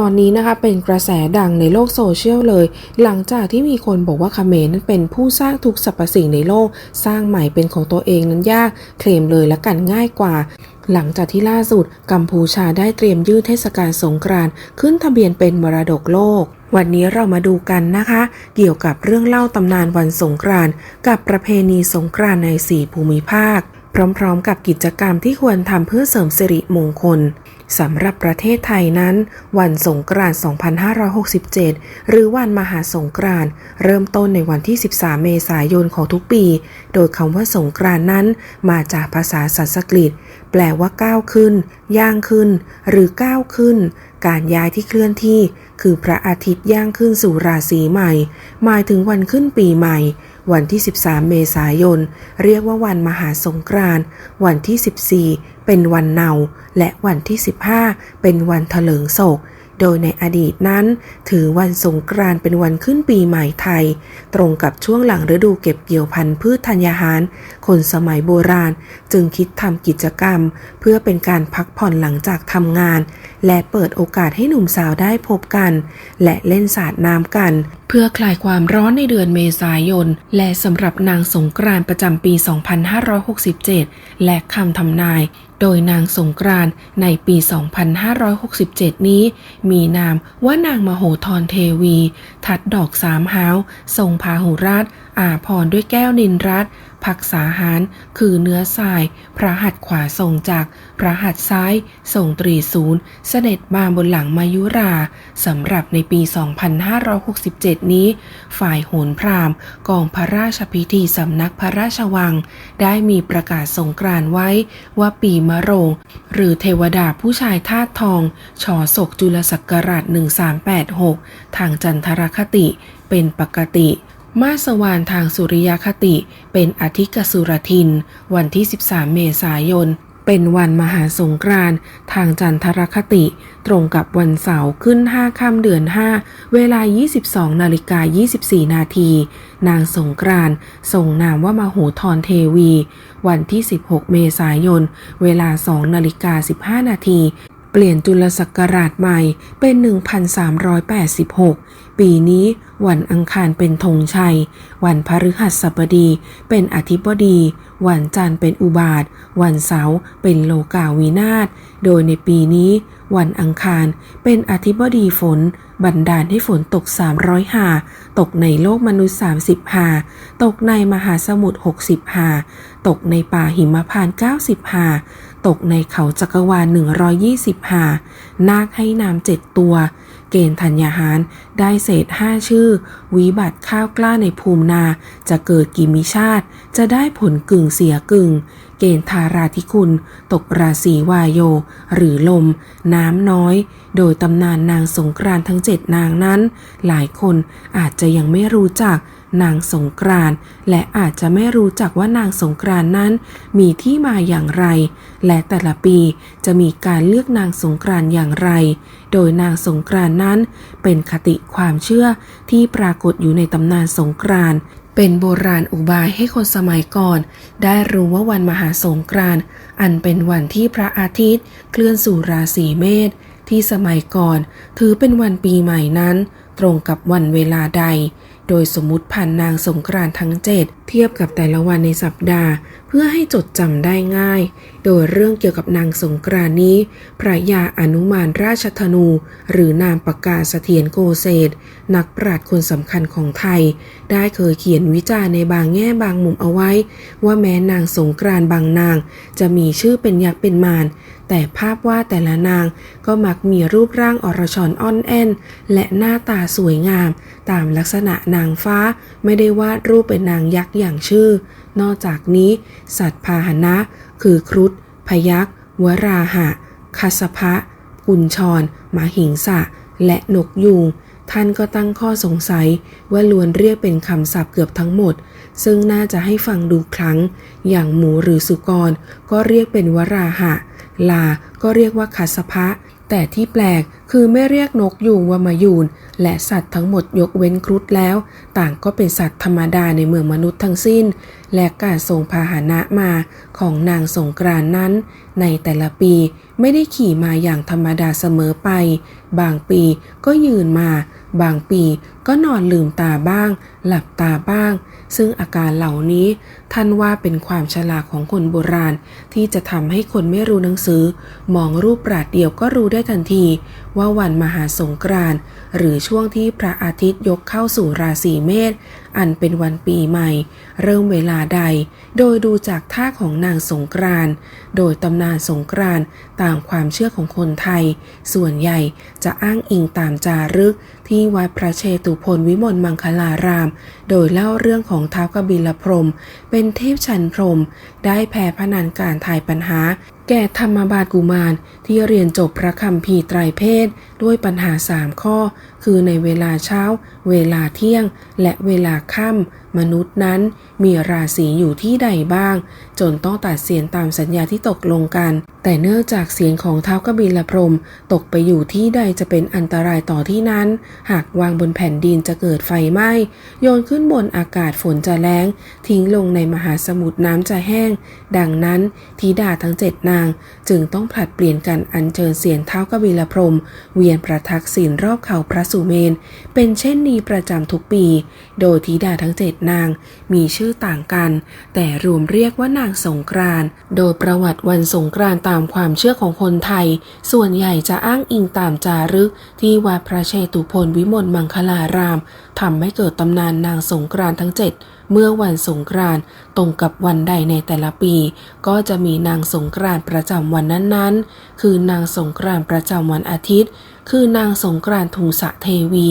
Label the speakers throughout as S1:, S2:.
S1: ตอนนี้นะคะเป็นกระแสดังในโลกโซเชียลเลย หลังจากที่มีคนบอกว่าเมนั้นเป็นผู้สร้างทุกสรรพสิ่งในโลก สร้างใหม่เป็นของตัวเองนั้นยากเคลมเลยและกันง่ายกว่าหลังจากที่ล่าสุดกัมพูชาได้เตรียมยื่นเทศกาลสงกรานต์ขึ้นทะเบียนเป็นมรดกโลก วันนี้เรามาดูกันนะคะ เกี่ยวกับเรื่องเล่าตำนานวันสงกรานต์กับประเพณีสงกรานต์ในสี่ภูมิภาค พร้อมๆ กับกิจกรรมที่ควรทำเพื่อเสริมสิริมงคลสำหรับประเทศไทยนั้น วันสงกรานต์2567 หรือวันมหาสงกรานต์เริ่มต้นในวันที่ 13 เมษายนของทุกปี โดยคำว่าสงกรานต์นั้น มาจากภาษาสันสกฤต แปลว่าก้าวขึ้น ย่างขึ้น หรือก้าวขึ้น การย้ายที่เคลื่อนที่ คือพระอาทิตย์ย่างขึ้นสู่ราศีใหม่ หมายถึงวันขึ้นปีใหม่ วันที่ 13 เมษายน เรียกว่าวันมหาสงกรานต์วันที่ 14 เป็นวันเนา และวันที่ 15 เป็นวันเถลิงศก โดยในอดีตนั้น ถือวันสงกรานต์เป็นวันขึ้นปีใหม่ไทย ตรงกับช่วงหลังฤดูเก็บเกี่ยวพันธุ์พืชธัญญาหาร คนสมัยโบราณจึงคิดทำกิจกรรม เพื่อเป็นการพักผ่อนหลังจากทำงาน และเปิดโอกาสให้หนุ่มสาวได้พบกัน และเล่นสาดน้ำกัน เพื่อคลายความร้อนในเดือนเมษายน และสำหรับนางสงกรานต์ประจำปี 2567 และคำทำนาย โดยนางสงกรานต์ในปี 2567 นี้ มีนามว่านางมโหธรเทวี ทัดดอกสามหาว ทรงพาหุรัตน์ อาพรด้วยแก้วนินรัตผักษาหาร คือเนื้อทราย พระหัตถ์ขวาทรงจากรพระหัตถ์ซ้ายทรงตรีศูนย์ เสด็จมาบนหลังมายุราสำหรับในปี 2567 นี้ ฝ่ายโหนพรามกองพระราชพิธีสำนักพระราชวัง ได้มีประกาศสงกรานไว้ว่าปีมะโรง หรือเทวดาผู้ชายธาตุทองชอศกจุลศักราช 1386 ทางจันทรคติเป็นปกติ มาสวานทางสุริยคติ เป็นอธิกสุรทิน วันที่ 13 เมษายน เป็นวันมหาสงกรานต์ทางจันทรคติ ตรงกับวันเสาร์ขึ้น 5 ค่ำเดือน 5 เวลา 22 นาฬิกา 24 นาที นางสงกรานต์ทรงนามว่ามโหธรเทวี วันที่ 16 เมษายน เวลา 2 นาฬิกา 15 นาที ปลี่ยนจุลศักราชใหม่เป็น 1386 ปีนี้วันอังคารเป็นธงชัย วันพฤหัสบดีเป็นอธิบดี วันจันทร์เป็นอุบาท วันเสาร์เป็นโลกาวินาศ โดยในปีนี้ วันอังคารเป็นอธิบดีฝน บันดาลให้ฝนตก 300หา ตกในโลกมนุษย์ 30หา ตกในมหาสมุทร60หา ตกในป่าหิมพานต์90หา ตกในเขาจักรวาล 120หา นาคให้นามเจ็ดตัว เกณฑ์ธัญญาหาร ได้เศษห้าชื่อ วิบัติข้าวกล้าในภูมินา จะเกิดกิมิชาติ จะได้ผลกึ่งเสียกึ่ง เกณฑ์ทาราธิคุณ ตกราศีวายโย หรือลม น้ำน้อย โดยตำนานนางสงกรานต์ทั้งเจ็ดนางนั้น หลายคนอาจจะยังไม่รู้จักนางสงกรานต์และอาจจะไม่รู้จักว่านางสงกรานต์นั้น มีที่มาอย่างไร และแต่ละปีจะมีการเลือกนางสงกรานต์อย่างไร โดยนางสงกรานต์นั้น เป็นคติความเชื่อที่ปรากฏอยู่ในตำนานสงกรานต์ เป็นโบราณอุบายให้คนสมัยก่อน ได้รู้ว่าวันมหาสงกรานต์อันเป็นวันที่พระอาทิตย์ เคลื่อนสู่ราศีเมษที่สมัยก่อน ถือเป็นวันปีใหม่นั้น ตรงกับวันเวลาใด โดยสมมติผ่านนางสงกรานต์ทั้งเจ็ดเทียบกับแต่ละวันในสัปดาห์ พื่อให้จดจำได้ง่าย โดยเรื่องเกี่ยวกับนางสงกรานนี้ พระยาอนุมานราชธนู หรือนามปากกาเสถียรโกเศษนักปราชญ์คนสำคัญของไทย ได้เคยเขียนวิจารณ์ในบางแง่บางมุมเอาไว้ ว่าแม้นางสงกราน์บางนาง จะมีชื่อเป็นยักษ์เป็นมารแต่ภาพวาดแต่ละนางก็มักมีรูปร่างอรชรอ่อนแอนและหน้าตาสวยงาม ตามลักษณะนางฟ้าไม่ได้วาดรูปเป็นนางยักษ์อย่างชื่อ นอกจากนี้ สัตว์พาหนะ คือครุฑพยักษ์วราหะคัสภะกุญชรมาหิงสะ และนกยูงท่านก็ตั้งข้อสงสัยว่าล้วนเรียกเป็นคำศัพท์เกือบทั้งหมด ซึ่งน่าจะให้ฟังดูครั้ง อย่างหมูหรือสุกร ก็เรียกเป็นวราหะ ลา ก็เรียกว่าคัสภะ แต่ที่แปลกคือไม่เรียกนกยูงว่ามายูน และสัตว์ทั้งหมดยกเว้นครุฑแล้ว ต่างก็เป็นสัตว์ธรรมดาในเมืองมนุษย์ทั้งสิ้น และการส่งพาหนะมาของนางสงกรานนั้น ในแต่ละปีไม่ได้ขี่มาอย่างธรรมดาเสมอไป บางปีก็ยืนมา บางปีก็นอนลืมตาบ้าง หลับตาบ้าง ซึ่งอาการเหล่านี้ท่านว่าเป็นความฉลาดของคนโบราณ ที่จะทำให้คนไม่รู้หนังสือ มองรูปปราดเดียวก็รู้ได้ทันที ว่าวันมหาสงกรานต์หรือช่วงที่พระอาทิตย์ยกเข้าสู่ราศีเมษอันเป็นวันปีใหม่ เริ่มเวลาใด โดยดูจากท่าของนางสงกรานต์โดยตำนานสงกรานต์ตามความเชื่อของคนไทย ส่วนใหญ่จะอ้างอิงตามจารึกที่วัดพระเชตุพนวิมลมังคลาราม โดยเล่าเรื่องของท้าวกบิลพรม เป็นเทพชันพรม ได้แพ้พนันการทายปัญหา แก่ธรรมบาทกุมารที่เรียนจบพระคำพีไตรเพศด้วยปัญหาสามข้อ คือในเวลาเช้า เวลาเที่ยง และเวลาค่ำมนุษย์นั้นมีราศีอยู่ที่ใดบ้าง จนต้องตัดเสียนตามสัญญาที่ตกลงกัน แต่เนื่องจากเสียงของเท้ากบิลพรมตกไปอยู่ที่ใดจะเป็นอันตรายต่อที่นั้น หากวางบนแผ่นดินจะเกิดไฟไหม้โยนขึ้นบนอากาศฝนจะแล้งทิ้งลงในมหาสมุทรน้ำจะแห้ง ดังนั้นธิดาทั้งเจ็ดนั้นาง จึงต้องผลัดเปลี่ยนกันอัญเชิญเสียงเท้ากบิลพรม เวียนประทักษิณรอบเขาพระสุเมน เป็นเช่นนี้ประจำทุกปี โดยธิดาทั้งเจ็ดนาง มีชื่อต่างกัน แต่รวมเรียกว่านางสงกรานต์โดยประวัติวันสงกรานต์ตามความเชื่อของคนไทย ส่วนใหญ่จะอ้างอิงตามจารึก ที่วัดพระเชตุพนวิมลมังคลารามทำให้เกิดตำนานนางสงกรานต์ทั้งเจ็ด เมื่อวันสงกรานต์ตรงกับวันใดในแต่ละปี ก็จะมีนางสงกรานต์ประจำวันนั้นๆ คือนางสงกรานต์ประจำวันอาทิตย์ คือนางสงกรานต์ทุงสะเทวี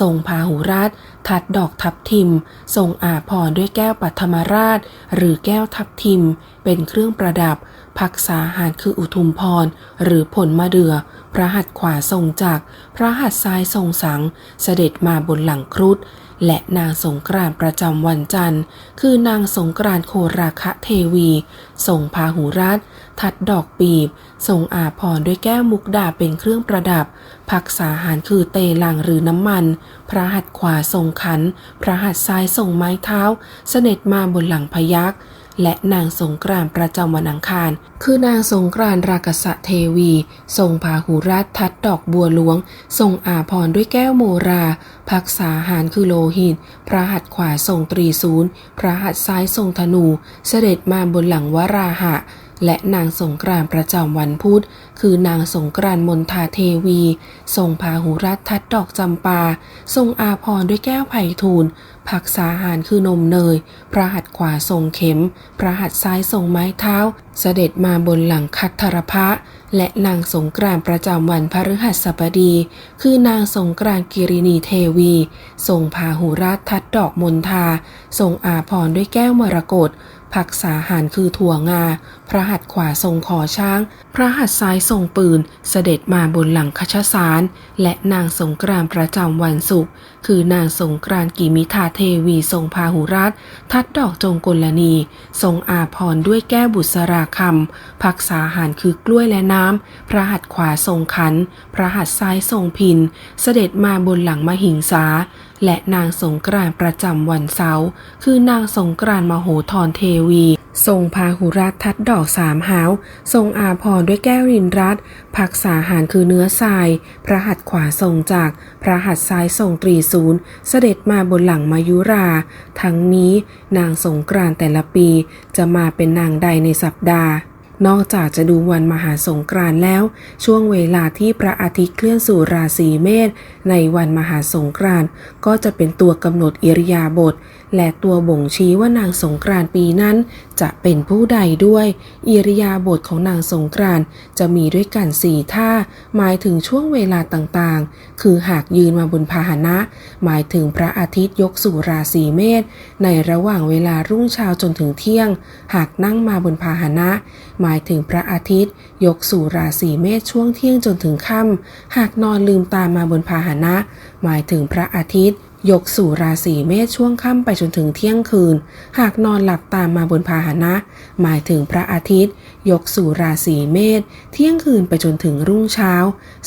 S1: ทรงพาหุรัตทัดดอกทับทิม ทรงอาพรด้วยแก้วปัทมราช หรือแก้วทับทิม เป็นเครื่องประดับ พักษาหารคืออุทุมพร หรือผลมะเดือ่อพระหัตถ์ขวาทรงจักรพระหัตถ์ซ้ายทรงสัง เสด็จมาบนหลังครุฑและนางสงกรานประจำวันจันทร์ คือนางสงกรานโคราคะเทวีทรงพาหุรัตทัดดอกปีบทรงอาพรด้วยแก้วมุกดาเป็นเครื่องประดับพักษาหารคือเตลังหรือน้ำมัน พระหัตถ์ขวาทรงขัน พระหัตถ์ซ้ายทรงไม้เท้า เสด็จมาบนหลังพยักษ และนางสงกรานต์ประจำวันอังคาร คือนางสงกรานต์รากษะเทวี ทรงพาหุรัตทัดดอกบัวหลวง ทรงอาพรด้วยแก้วโมรา พักษาหารคือโลหิต พระหัตถ์ขวาทรงตรีศูนย์ พระหัตถ์ซ้ายทรงธนู เสด็จมาบนหลังวราหะ และนางสงกรานต์ประจำวันพุธ คือนางสงกรานต์มนทาเทวี ทรงพาหุรัตทัดดอกจำปา ทรงอาพรด้วยแก้วไผ่ทูล ผักษาหารคือนมเนย พระหัตถ์ขวาทรงเข็ม พระหัตถ์ซ้ายทรงไม้เท้า เสด็จมาบนหลังคัทธรพะ และนางสงกรานต์ประจำวันพฤหัสบดี คือนางสงกรานต์กิรินีเทวี ทรงพาหุรัตทัดดอกมนทา ทรงอาพรด้วยแก้วมรกตผักษาหารคือถั่วงา พระหัตถ์ขวาทรงขอช้าง พระหัตถ์ซ้ายทรงปืน เสด็จมาบนหลังคชสาร และนางสงกรานประจำวันศุกร์คือนางสงกรานกิมิทาเทวีทรงพาหุรัตทัดดอกจงกลนีทรงอาพรด้วยแก้วบุษราคำผักษาหารคือกล้วยและน้ำ พระหัตถ์ขวาทรงขัน พระหัตถ์ซ้ายทรงพิน เสด็จมาบนหลังมหิงสาและนางสงกรานประจำวันเสาร์คือนางสงกรานมโหธรเทวีทรงพาหุรัตทัดดอกสามหาว ทรงอาพรด้วยแก้วรินรัตผักษาหารคือเนื้อทราย พระหัตถ์ขวาทรงจาก พระหัตถ์ซ้ายทรงตรีศูนย์ เสด็จมาบนหลังมายุรา ทั้งนี้นางสงกรานแต่ละปีจะมาเป็นนางใดในสัปดาห์ นอกจากจะดูวันมหาสงกรานต์แล้ว ช่วงเวลาที่พระอาทิตย์เคลื่อนสู่ราศีเมษในวันมหาสงกรานต์ก็จะเป็นตัวกำหนดอิริยาบถและตัวบ่งชี้ว่านางสงกรานต์ปีนั้น จะเป็นผู้ใดด้วย อิริยาบถของนางสงกรานต์จะมีด้วยกันสี่ท่า หมายถึงช่วงเวลาต่างๆ คือหากยืนมาบนพาหนะ หมายถึงพระอาทิตย์ยกสู่ราศีเมษในระหว่างเวลารุ่งเช้าจนถึงเที่ยง หากนั่งมาบนพาหนะหมายายถึงพระอาทิตย์ ยกสู่ราศีเมษช่วงเที่ยงจนถึงค่ำหากนอนลืมตามาบนพาหนะ หมายถึงพระอาทิตย์ ยกสู่ราศีเมษช่วงค่ำไปจนถึงเที่ยงคืน หากนอนหลับตามมาบนพาหนะ หมายถึงพระอาทิตย์ ยกสู่ราศีเมษเที่ยงคืนไปจนถึงรุ่งเช้า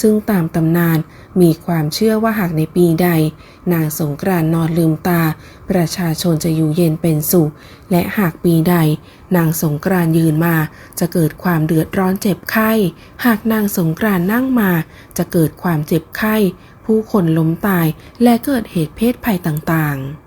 S1: ซึ่งตามตำนานมีความเชื่อว่าหากในปีใด นางสงกรานนอนลืมตา ประชาชนจะอยู่เย็นเป็นสุข และหากปีใด นางสงกรานยืนมา จะเกิดความเดือดร้อนเจ็บไข้ หากนางสงกรานนั่งมา จะเกิดความเจ็บไข้ ผู้คนล้มตายและเกิดเหตุเพศภัยต่างๆ